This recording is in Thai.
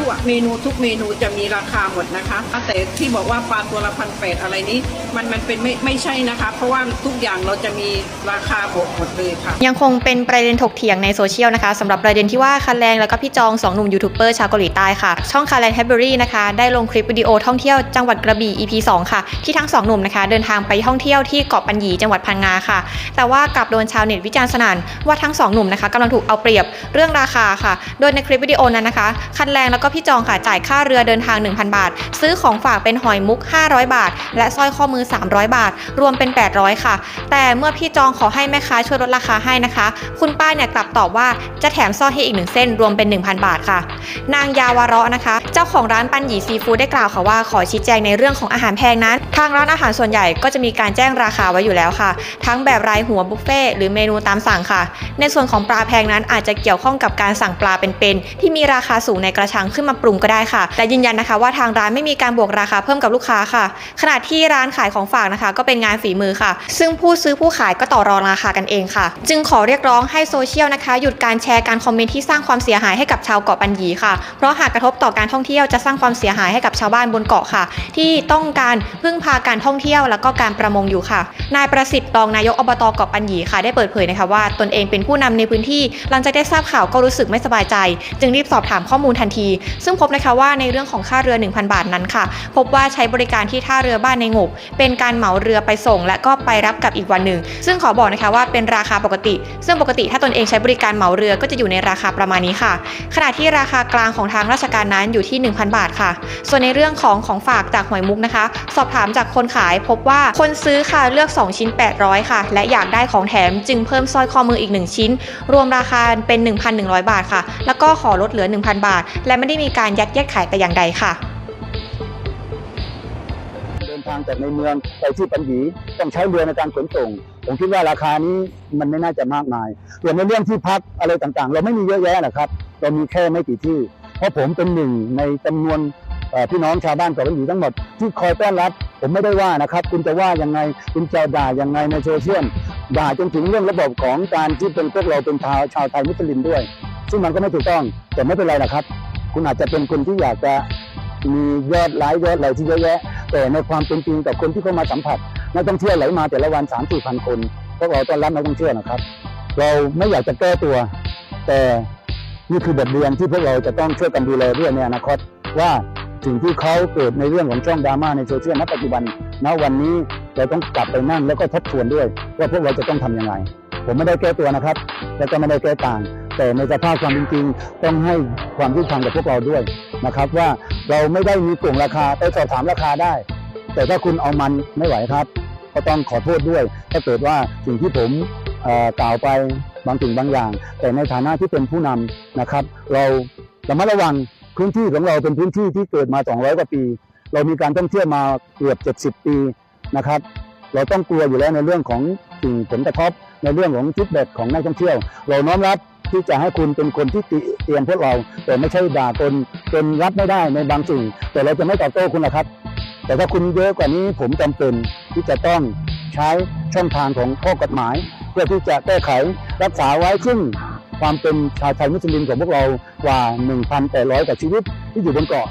ทุกเมนูทุกเมนูจะมีราคาหมดนะคะ แต่ที่บอกว่าปลาตัวละพันแปดอะไรนี้ มันมันเป็นไม่ไม่ใช่นะคะ เพราะว่าทุกอย่างเราจะมีราคาบวกหมดเลยค่ะ ยังคงเป็นประเด็นถกเถียงในโซเชียลนะคะสำหรับประเด็นที่ว่าคันแรงแล้วก็พี่จองสองหนุ่มยูทูบเบอร์ชาวเกาหลีใต้ค่ะ ช่องคันแรงแฮปเบอรี่นะคะได้ลงคลิปวิดีโอท่องเที่ยวจังหวัดกระบี่ EP 2 ค่ะ ที่ทั้งสองหนุ่มนะคะเดินทางไปท่องเที่ยวที่เกาะปัญญีจังหวัดพังงาค่ะ แต่ว่ากลับโดนชาวเน็ตวิจารณ์สนั่นว่าทั้งสองหนุ่มนะคะกำลังถูกเอาเปรียบเรื่องราคาค่ะ โดยในคลิปวิดีโอนั้นนะคะ คันแรงแล้วก็พี่จองค่ะจ่ายค่าเรือเดินทาง 1,000 บาท ซื้อของฝากเป็นหอยมุก 500 บาท และสร้อยข้อมือ 300 บาท รวมเป็น 800 ค่ะ แต่เมื่อพี่จองขอให้แม่ค้าช่วยลดราคาให้นะคะ คุณป้าเนี่ยกลับตอบว่าจะแถมสร้อยให้อีกหนึ่งเส้น รวมเป็น 1,000 บาทค่ะ นางยาวาระนะคะ เจ้าของร้านปันหยีซีฟู้ดได้กล่าวค่ะว่าขอชี้แจงในเรื่องของอาหารแพงนั้น ทางร้านอาหารส่วนใหญ่ก็จะมีการแจ้งราคาไว้อยู่แล้วค่ะ ทั้งแบบรายหัวบุฟเฟ่หรือเมนูตามสั่งค่ะ ในส่วนของปลาแพงนั้นอาจจะเกี่ยวข้องกับการสั่งปลาเป็นๆที่มีราคาสูงในกระชังขึ้นมาปรุงก็ได้ค่ะ แต่ยืนยันนะคะว่าทางร้านไม่มีการบวกราคาเพิ่มกับลูกค้าค่ะ ขณะที่ร้านขายของฝากนะคะ ก็เป็นงานฝีมือค่ะ ซึ่งผู้ซื้อผู้ขายก็ต่อรองราคากันเองค่ะ จึงขอเรียกร้องให้โซเชียลนะคะ หยุดการแชร์การคอมเมนต์ที่สร้างความเสียหายให้กับชาวเกาะปัญญีค่ะ เพราะหากกระทบต่อการท่องเที่ยวจะสร้างความเสียหายให้กับชาวบ้านบนเกาะค่ะ ที่ต้องการพึ่งพาการท่องเที่ยวแล้วก็การประมงอยู่ค่ะ นายประสิทธิ์รองนายกอบตเกาะปัญญีค่ะ ได้เปิดเผยนะคะว่าตนเองเป็นผู้นำในพื้นที่ หลังจากได้ทราบข่าวก็รู้สึกไม่สบายใจ จึงรีบสอบถามข้อมูลทันทีซึ่งพบนะคะว่าในเรื่องของค่าเรือ 1,000 บาทนั้นค่ะ พบว่าใช้บริการที่ท่าเรือบ้านในงบ เป็นการเหมาเรือไปส่ง และก็ไปรับกลับอีกวันหนึ่ง ซึ่งขอบอกนะคะว่าเป็นราคาปกติ ซึ่งปกติถ้าตนเองใช้บริการเหมาเรือก็จะอยู่ในราคาประมาณนี้ค่ะ ขณะที่ราคากลางของทางราชการนั้นอยู่ที่ 1,000 บาทค่ะ ส่วนในเรื่องของของฝากจากหอยมุกนะคะ สอบถามจากคนขายพบว่าคนซื้อค่ะเลือก 2 ชิ้น 800 ค่ะ และอยากได้ของแถมจึงเพิ่มสร้อยข้อมืออีก 1 ชิ้น รวมราคาเป็น 1,100 บาทค่ะ แล้วก็ขอลดเหลือ 1,000 บาท และไม่ได้มีการยัดเยียดขายแต่อย่างใดค่ะ เดินทางจากในเมืองไปที่ปัญญีต้องใช้เรือในการขนส่ง ผมคิดว่าราคานี้มันไม่น่าจะมากมายส่วนในเรื่องที่พักอะไรต่างๆ เราไม่มีเยอะแยะนะครับ เรามีแค่ไม่กี่ที่ เพราะผมเป็นหนึ่งในจำนวนพี่น้องชาวบ้านเกาะปัญญีทั้งหมดที่คอยต้อนรับผมไม่ได้ว่านะครับ คุณจะว่ายังไง คุณจะด่ายังไงในโซเชียลด่าจนถึงเรื่องระบบของการที่เป็นพวกเราเป็นชาวชาวไทยมุสลิมด้วย ซึ่งมันก็ไม่ถูกต้องแต่ไม่เป็นไรนะครับ คุณอาจจะเป็นคนที่อยากจะมียอดไลค์ยอดอะไรที่เยอะแยะ แต่ในความเป็นจริงกับคนที่เข้ามาสัมผัสนักท่องเที่ยวไหลมาแต่ละวัน3 4พันคนพวกเราต้อนรับนักท่องเที่ยวนะครับ เราไม่อยากจะแก้ตัว แต่นี่คือบทเรียนที่พวกเราจะต้องช่วยกันดูแลด้วยในอนาคตว่าสิ่งที่เขาเกิดในเรื่องของช่องดราม่าในโซเชียลณปัจจุบันณวันนี้เราต้องกลับไปนั่งแล้วก็ทบทวนด้วย ว่าพวกเราจะต้องทำยังไง ผมไม่ได้แก้ตัวนะครับ และก็ไม่ได้แก้ต่าง แต่ในสภาพความเป็นจริงต้องให้ความยุติธรรมกับพวกเราด้วยนะครับ ว่าเราไม่ได้มีกลุ่มราคาไปสอบถามราคาได้ แต่ถ้าคุณเอามันไม่ไหวครับ ก็ต้องขอโทษด้วย ถ้าเกิดว่าสิ่งที่ผมกล่าวไปบางสิ่งบางอย่าง แต่ในฐานะที่เป็นผู้นำนะครับ เราระมัดระวังพื้นที่ของเราเป็นพื้นที่ที่เกิดมา 200 กว่าปี เรามีการท่องเที่ยวมาเกือบ 70 ปีนะครับ เราต้องกลัวอยู่แล้วในเรื่องของสิ่งผลกระทบในเรื่องของฟีดแบ็กของนักท่องเที่ยว เราน้อมรับ ที่จะให้คุณเป็นคนที่ติเตียนพวกเรา แต่ไม่ใช่ด่าตนเป็นรับไม่ได้ในบางสิ่ง แต่เราจะไม่ตอบโต้คุณนะครับ แต่ถ้าคุณเยอะกว่านี้ผมจำเป็นที่จะต้องใช้ช่องทางของข้อกฎหมาย เพื่อที่จะแก้ไขรักษาไว้ซึ่งความเป็นชาวไทยมุสลิมของพวกเรากว่า 1,800กว่าชีวิตที่อยู่บนเกาะ